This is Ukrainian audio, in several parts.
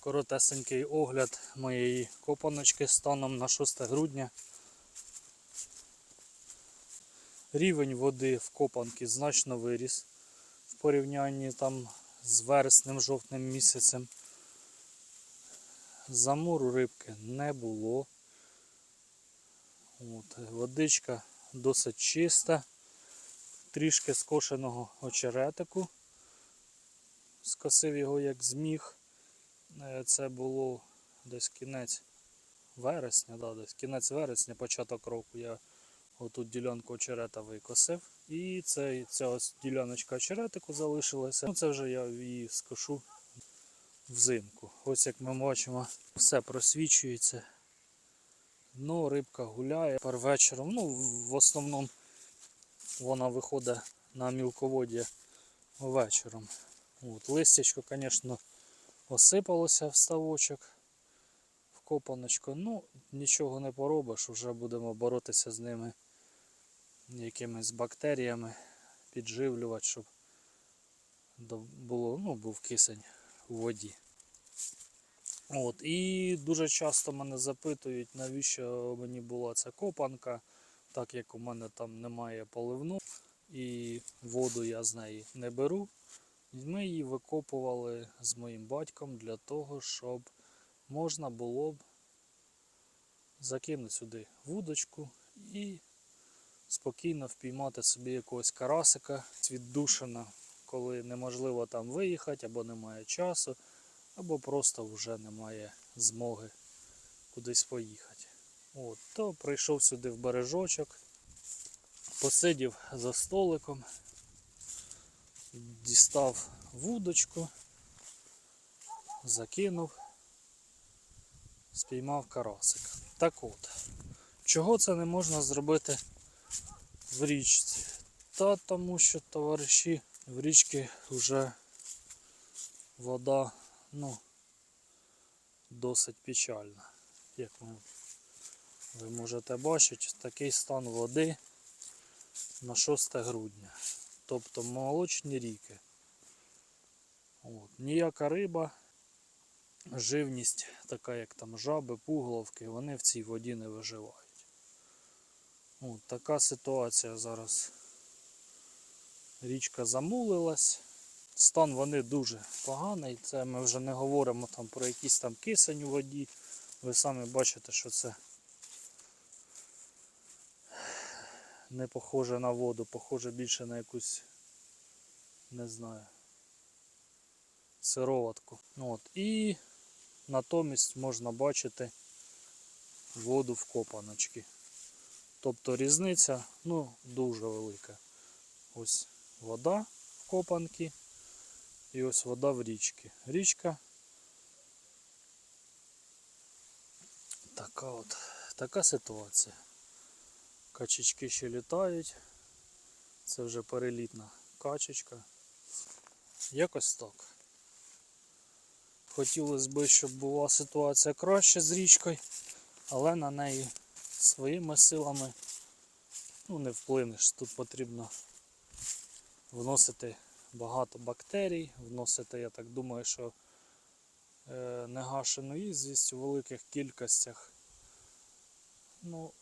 Коротесенький огляд моєї копаночки станом на 6 грудня. Рівень води в копанці значно виріс в порівнянні там з вереснем-жовтним місяцем. Замору рибки не було. От, водичка досить чиста, трішки скошеного очеретику. Скосив його як зміг. Е, Це було десь кінець вересня, да, десь кінець вересня, початок року я отут ділянку очерета викосив. І це, ця ось діляночка очеретику залишилася. Ну, це вже я її скошу взимку. Ось як ми бачимо, все просвічується. Ну, рибка гуляє пар вечором. Ну, в основному вона виходить на мілководдя вечором. От, листячко, звісно, осипалося в ставочок, в копаночку. Ну, нічого не поробиш, вже будемо боротися з ними якимись бактеріями, підживлювати, щоб було, ну, був кисень у воді. От, і дуже часто мене запитують, навіщо мені була ця копанка, так як у мене там немає поливну і воду я з неї не беру. Ми її викопували з моїм батьком для того, щоб можна було б закинути сюди вудочку і спокійно впіймати собі якогось карасика віддушина, коли неможливо там виїхати або немає часу, або просто вже немає змоги кудись поїхати. От, то прийшов сюди в бережочок, посидів за столиком, дістав вудочку, закинув, спіймав карасика. Так от, чого це не можна зробити в річці? Та тому що товариші в річці вже вода ну, досить печальна. Як ви, ви можете бачити, такий стан води на 6 грудня. Тобто молочні ріки. От. Ніяка риба, живність, така як там жаби, пуголовки, вони в цій воді не виживають. От, така ситуація зараз. Річка замулилась. Стан вони дуже поганий. Це ми вже не говоримо там про якийсь там кисень у воді. Ви самі бачите, що це не похоже на воду, похоже більше на якусь, не знаю, сироватку. От. І натомість можна бачити воду в копаночки. Тобто різниця ну, дуже велика. Ось вода в копанки і ось вода в річці. Річка така от, така ситуація. Качечки ще літають. Це вже перелітна качечка. Якось так. Хотілося б, щоб була ситуація краще з річкою, але на неї своїми силами ну, не вплинеш. Тут потрібно вносити багато бактерій, вносити, я так думаю, що е, негашену ізвість у великих кількостях. Ну,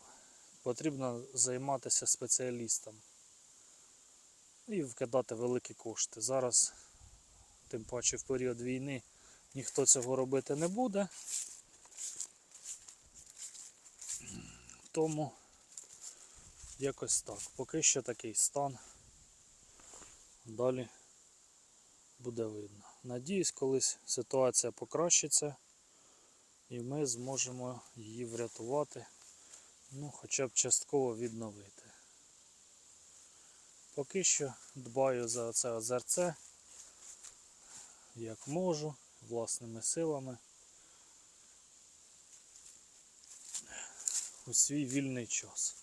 потрібно займатися спеціалістом і вкидати великі кошти. Зараз, тим паче в період війни, ніхто цього робити не буде. Тому якось так. Поки що такий стан. Далі буде видно. Надіюсь, колись ситуація покращиться і ми зможемо її врятувати, ну, хоча б частково відновити. Поки що дбаю за це озерце, як можу, власними силами. У свій вільний час.